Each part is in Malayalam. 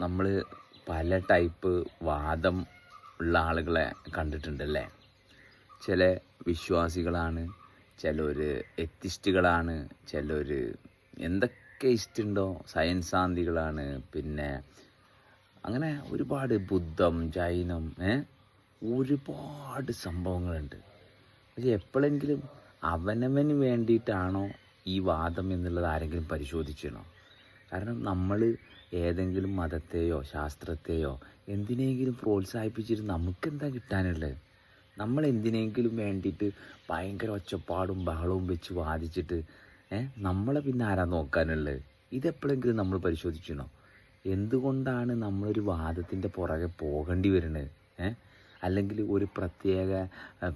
നമ്മൾ പല ടൈപ്പ് വാദം ഉള്ള ആളുകളെ കണ്ടിട്ടുണ്ടല്ലേ? ചില വിശ്വാസികളാണ് ചിലർ എത്തിസ്റ്റുകളാണ് ചിലർ എന്തൊക്കെ ഇഷ്ടമുണ്ടോ സയൻസാന്തികളാണ്. പിന്നെ അങ്ങനെ ഒരുപാട് ബുദ്ധം ജൈനം ഒരുപാട് സംഭവങ്ങളുണ്ട്. പക്ഷെ എപ്പോഴെങ്കിലും അവനവന് വേണ്ടിയിട്ടാണോ ഈ വാദം എന്നുള്ളത് ആരെങ്കിലും പരിശോധിച്ചണോ കാരണം നമ്മൾ ഏതെങ്കിലും മതത്തെയോ ശാസ്ത്രത്തെയോ എന്തിനെങ്കിലും പ്രോത്സാഹിപ്പിച്ചിട്ട് നമുക്കെന്താ കിട്ടാനുള്ളത്? നമ്മൾ എന്തിനെങ്കിലും വേണ്ടിയിട്ട് ഭയങ്കര ഒച്ചപ്പാടും ബഹളവും വെച്ച് വാദിച്ചിട്ട് നമ്മളെ പിന്നെ ആരാ നോക്കാനുള്ളത്? ഇതെപ്പോഴെങ്കിലും നമ്മൾ പരിശോധിച്ചണോ എന്തുകൊണ്ടാണ് നമ്മളൊരു വാദത്തിന്റെ പുറകെ പോകേണ്ടി വരുന്നത് ഏ അല്ലെങ്കിൽ ഒരു പ്രത്യേക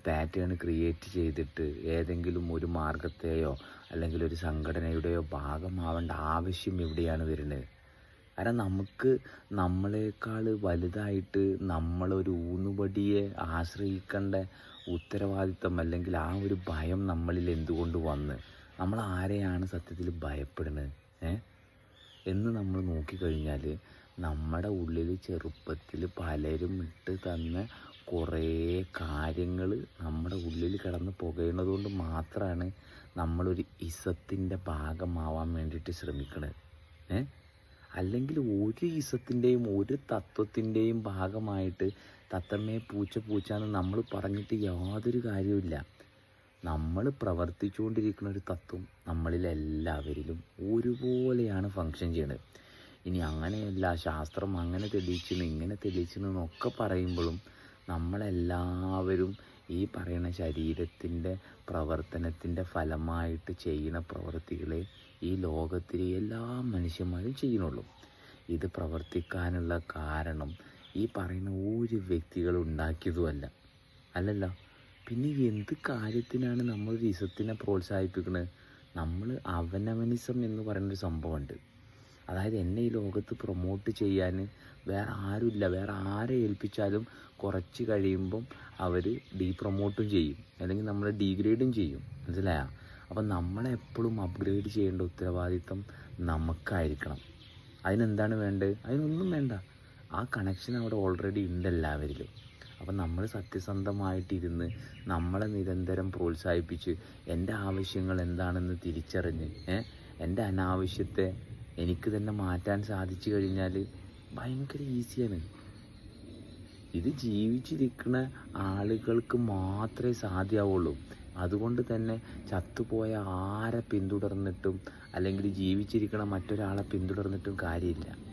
പാറ്റേൺ ക്രിയേറ്റ് ചെയ്തിട്ട് ഏതെങ്കിലും ഒരു മാർഗത്തെയോ അല്ലെങ്കിൽ ഒരു സംഘടനയുടെയോ ഭാഗമാവേണ്ട ആവശ്യം എവിടെയാണ് വരുന്നത്? കാരണം നമുക്ക് നമ്മളെക്കാൾ വലുതായിട്ട് നമ്മളൊരു ഊന്നുപടിയെ ആശ്രയിക്കേണ്ട ഉത്തരവാദിത്തം അല്ലെങ്കിൽ ആ ഒരു ഭയം നമ്മളിൽ എന്തുകൊണ്ട് വന്ന്? നമ്മൾ ആരെയാണ് സത്യത്തിൽ ഭയപ്പെടുന്നത്? ഏ? എന്ന് നമ്മൾ നോക്കിക്കഴിഞ്ഞാൽ നമ്മുടെ ഉള്ളിൽ ചെറുപ്പത്തിൽ പലരും ഇട്ട് തന്ന കുറേ കാര്യങ്ങൾ നമ്മുടെ ഉള്ളിൽ കിടന്ന് പുകയുന്നത് കൊണ്ട് മാത്രമാണ് നമ്മളൊരു ഇസത്തിന്റെ ഭാഗമാവാൻ വേണ്ടിയിട്ട് ശ്രമിക്കണത് ഏ? അല്ലെങ്കിൽ ഒരു ഇസത്തിന്റെയും ഒരു തത്വത്തിന്റെയും ഭാഗമായിട്ട് തത്തമ്മയെ പൂച്ച പൂച്ച എന്ന് നമ്മൾ പറഞ്ഞിട്ട് യാതൊരു കാര്യവുമില്ല. നമ്മൾ പ്രവർത്തിച്ചുകൊണ്ടിരിക്കുന്ന ഒരു തത്വം നമ്മളിൽ എല്ലാവരിലും ഒരുപോലെയാണ് ഫങ്ഷൻ ചെയ്യുന്നത് ഇനി അങ്ങനെയല്ല ശാസ്ത്രം അങ്ങനെ തെളിയിച്ചെന്ന് ഇങ്ങനെ തെളിയിച്ചെന്നൊക്കെ പറയുമ്പോഴും നമ്മളെല്ലാവരും ഈ പറയുന്ന ശരീരത്തിന്റെ പ്രവർത്തനത്തിന്റെ ഫലമായിട്ട് ചെയ്യുന്ന പ്രവൃത്തികളെ ഈ ലോകത്തിലെ എല്ലാ മനുഷ്യന്മാരും ചെയ്യുന്നുള്ളൂ. ഇത് പ്രവർത്തിക്കാനുള്ള കാരണം ഈ പറയുന്ന ഒരു വ്യക്തികൾ ഉണ്ടാക്കിയതുമല്ല അല്ലല്ലോ. പിന്നെ എന്ത് കാര്യത്തിനാണ് നമ്മൾ ഇസത്തിനെ പ്രോത്സാഹിപ്പിക്കുന്നത് നമ്മൾ അവനവനിസം എന്ന് പറയുന്നൊരു സംഭവമുണ്ട്. അതായത് എന്നെ ഈ ലോകത്ത് പ്രൊമോട്ട് ചെയ്യാൻ വേറെ ആരുമില്ല. വേറെ ആരെ ഏൽപ്പിച്ചാലും കുറച്ച് കഴിയുമ്പം അവർ ഡീ പ്രൊമോട്ടും ചെയ്യും. അല്ലെങ്കിൽ നമ്മൾ ഡീഗ്രേഡും ചെയ്യും. മനസ്സിലായോ? അപ്പം നമ്മളെപ്പോഴും അപ്ഗ്രേഡ് ചെയ്യേണ്ട ഉത്തരവാദിത്തം നമുക്കായിരിക്കണം. അതിനെന്താണ് വേണ്ടത്? അതിനൊന്നും വേണ്ട. ആ കണക്ഷൻ അവിടെ ഓൾറെഡി ഉണ്ട് എല്ലാവരിലും. അപ്പം നമ്മൾ സത്യസന്ധമായിട്ടിരുന്ന് നമ്മളെ നിരന്തരം പ്രോത്സാഹിപ്പിച്ച് എന്റെ ആവശ്യങ്ങൾ എന്താണെന്ന് തിരിച്ചറിഞ്ഞ് എന്റെ അനാവശ്യത്തെ എനിക്ക് തന്നെ മാറ്റാൻ സാധിച്ചു കഴിഞ്ഞാൽ ഭയങ്കര ഈസിയാണ്. ഇത് ജീവിച്ചിരിക്കുന്ന ആളുകൾക്ക് മാത്രമേ സാധ്യമാവുള്ളൂ അതുകൊണ്ട് തന്നെ ചത്തുപോയ ആരെ പിന്തുടർന്നിട്ടും അല്ലെങ്കിൽ ജീവിച്ചിരിക്കണ മറ്റൊരാളെ പിന്തുടർന്നിട്ടും കാര്യമില്ല.